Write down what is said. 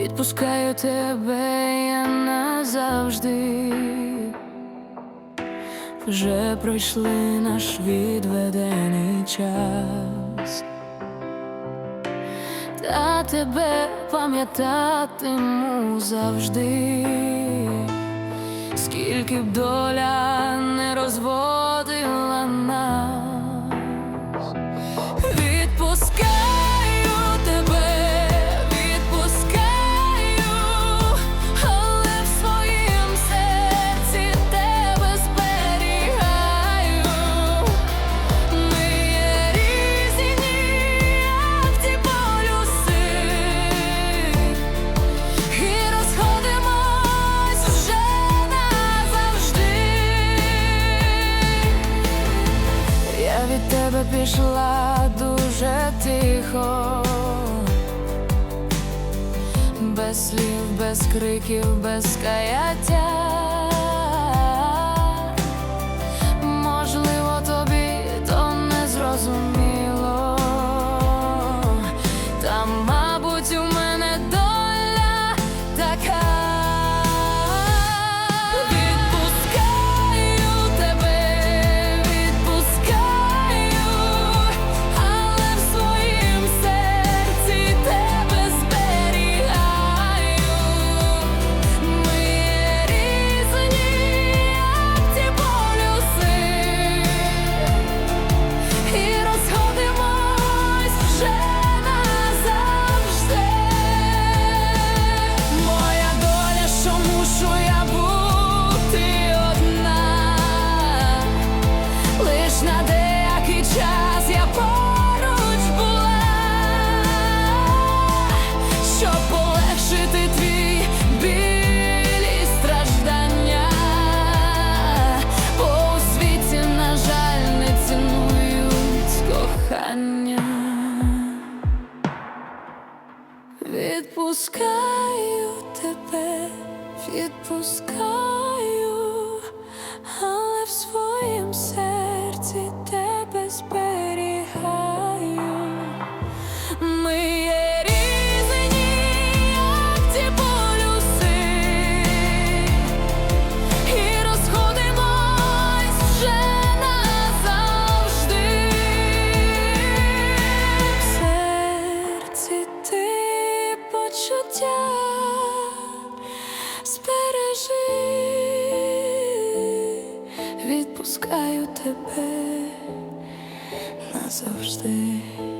Відпускаю тебе я назавжди, вже пройшли наш відведений час, та тебе пам'ятатиму завжди, скільки б доля не розводила нас, Відпускай. тебе пішла дуже тихо, без слів, без криків, без каяття. кохання, відпускаю тебе, відпускаю. Пускаю тебе назавжди.